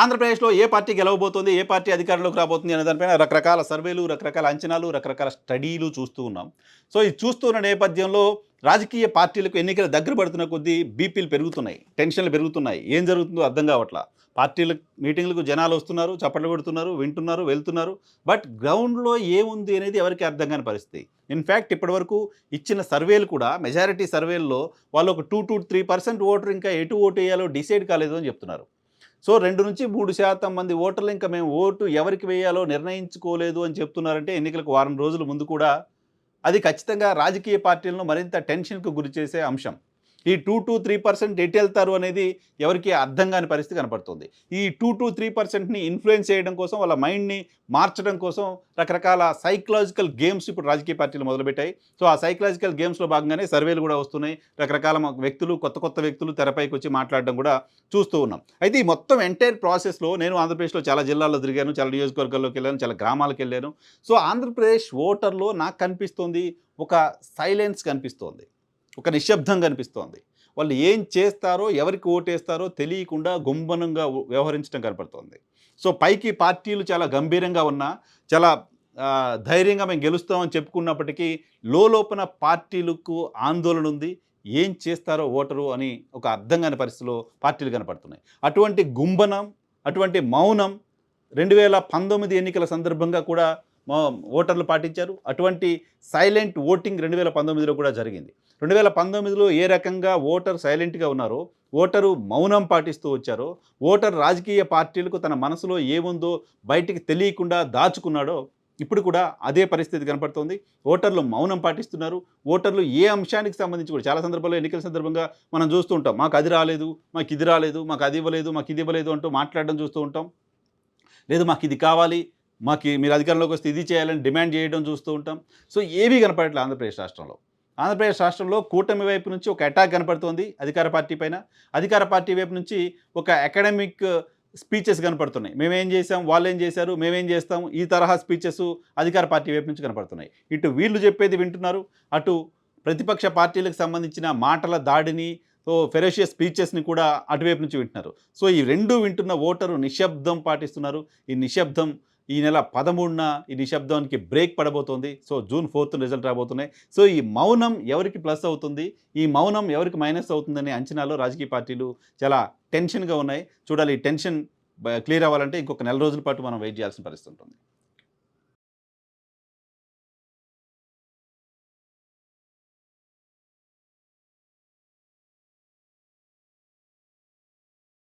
ఆంధ్రప్రదేశ్లో ఏ పార్టీ గెలవబోతోంది ఏ పార్టీ అధికారంలోకి రాబోతుంది అనే దానిపైన రకరకాల సర్వేలు రకరకాల అంచనాలు రకరకాల స్టడీలు చూస్తూ ఉన్నాం. సో ఇది చూస్తున్న నేపథ్యంలో రాజకీయ పార్టీలకు ఎన్నికలు దగ్గర పడుతున్న కొద్దీ బీపీలు పెరుగుతున్నాయి టెన్షన్లు పెరుగుతున్నాయి. ఏం జరుగుతుందో అర్థం కావట్లా. పార్టీల మీటింగ్లకు జనాలు వస్తున్నారు చప్పట్లు పెడుతున్నారు వింటున్నారు వెళ్తున్నారు. బట్ గ్రౌండ్లో ఏముంది అనేది ఎవరికి అర్థం కాని పరిస్థితి. ఇన్ఫ్యాక్ట్ ఇప్పటివరకు ఇచ్చిన సర్వేలు కూడా మెజారిటీ సర్వేల్లో వాళ్ళు ఒక two to three percent voter ఇంకా ఎటు ఓటు వేయాలో డిసైడ్ కాలేదు అని చెప్తున్నారు. సో రెండు నుంచి మూడు శాతం మంది ఓటర్లు ఇంకా మేము ఓటు ఎవరికి వేయాలో నిర్ణయించుకోలేదు అని చెప్తున్నారంటే ఎన్నికలకు వారం రోజుల ముందు కూడా అది ఖచ్చితంగా రాజకీయ పార్టీలను మరింత టెన్షన్కు గురి చేసే అంశం. ఈ టూ టు త్రీ పర్సెంట్ ఎటు వెళ్తారు అనేది ఎవరికి అర్థం కాని పరిస్థితి కనపడుతుంది. ఈ టూ టు త్రీ పర్సెంట్ని ఇన్ఫ్లుయెన్స్ చేయడం కోసం వాళ్ళ మైండ్ని మార్చడం కోసం రకరకాల సైకలాజికల్ గేమ్స్ ఇప్పుడు రాజకీయ పార్టీలు మొదలుపెట్టాయి. సో ఆ సైకలాజికల్ గేమ్స్లో భాగంగానే సర్వేలు కూడా వస్తున్నాయి. రకరకాల వ్యక్తులు కొత్త కొత్త వ్యక్తులు తెరపైకి వచ్చి మాట్లాడడం కూడా చూస్తూ ఉన్నాం. అయితే ఈ మొత్తం ఎంటైర్ ప్రాసెస్లో నేను ఆంధ్రప్రదేశ్లో చాలా జిల్లాల్లో తిరిగాను చాలా నియోజకవర్గాల్లోకి వెళ్ళాను చాలా గ్రామాలకు వెళ్ళాను. సో ఆంధ్రప్రదేశ్ ఓటర్లో నాకు కనిపిస్తుంది ఒక సైలెన్స్ కనిపిస్తోంది. ఒక నిశ్శబ్దం కనిపిస్తోంది. వాళ్ళు ఏం చేస్తారో ఎవరికి ఓటేస్తారో తెలియకుండా గుంబనంగా వ్యవహరించడం కనపడుతోంది. సో పైకి పార్టీలు చాలా గంభీరంగా ఉన్నా చాలా ధైర్యంగా మేము గెలుస్తామని చెప్పుకున్నప్పటికీ లోపల పార్టీలకు ఆందోళన ఉంది. ఏం చేస్తారో ఓటరు అని ఒక అర్థం కాని పరిస్థితిలో పార్టీలు కనపడుతున్నాయి. అటువంటి గుంబనం అటువంటి మౌనం రెండు వేల పంతొమ్మిది ఎన్నికల సందర్భంగా కూడా ఓటర్లు పాటించారు. అటువంటి సైలెంట్ ఓటింగ్ రెండు వేల పంతొమ్మిదిలో కూడా జరిగింది. రెండు వేల పంతొమ్మిదిలో ఏ రకంగా ఓటర్ సైలెంట్గా ఉన్నారో ఓటరు మౌనం పాటిస్తూ వచ్చారో ఓటర్ రాజకీయ పార్టీలకు తన మనసులో ఏముందో బయటికి తెలియకుండా దాచుకున్నాడో ఇప్పుడు కూడా అదే పరిస్థితి కనపడుతోంది. ఓటర్లు మౌనం పాటిస్తున్నారు. ఓటర్లు ఏ అంశానికి సంబంధించి కూడా చాలా సందర్భాల్లో ఎన్నికల సందర్భంగా మనం చూస్తూ ఉంటాం. మాకు అది రాలేదు మాకు ఇది రాలేదు మాకు అది ఇవ్వలేదు మాకు ఇది ఇవ్వలేదు అంటూ మాట్లాడడం చూస్తూ ఉంటాం. లేదు మాకు ఇది కావాలి మాకు మీరు అధికారంలోకి వస్తే ఇది చేయాలని డిమాండ్ చేయడం చూస్తూ ఉంటాం. సో ఏవి కనపడట్లేదు ఆంధ్రప్రదేశ్ రాష్ట్రంలో. ఆంధ్రప్రదేశ్ రాష్ట్రంలో కూటమి వైపు నుంచి ఒక అటాక్ కనపడుతుంది అధికార పార్టీ పైన. అధికార పార్టీ వైపు నుంచి ఒక అకాడమిక్ స్పీచెస్ కనపడుతున్నాయి. మేమేం చేసాం వాళ్ళు ఏం చేశారు? మేమేం చేస్తాం? ఈ తరహా స్పీచెస్ అధికార పార్టీ వైపు నుంచి కనపడుతున్నాయి. ఇటు వీళ్ళు చెప్పేది వింటున్నారు. అటు ప్రతిపక్ష పార్టీలకు సంబంధించిన మాటల దాడిని సో ఫెరోషియస్ స్పీచెస్ని కూడా అటువైపు నుంచి వింటున్నారు. సో ఈ రెండు వింటున్న ఓటరు నిశ్శబ్దం పాటిస్తున్నారు. ఈ నిశ్శబ్దం ఈ నెల పదమూడున ఈ నిశ్శబ్దానికి బ్రేక్ పడబోతోంది. సో జూన్ ఫోర్త్ రిజల్ట్ రాబోతున్నాయి. సో ఈ మౌనం ఎవరికి ప్లస్ అవుతుంది? ఈ మౌనం ఎవరికి మైనస్ అవుతుందనే అంచనాలో రాజకీయ పార్టీలు చాలా టెన్షన్గా ఉన్నాయి. చూడాలి ఈ టెన్షన్ క్లియర్ అవ్వాలంటే ఇంకొక నెల రోజుల పాటు మనం వెయిట్ చేయాల్సిన పరిస్థితి ఉంటుంది.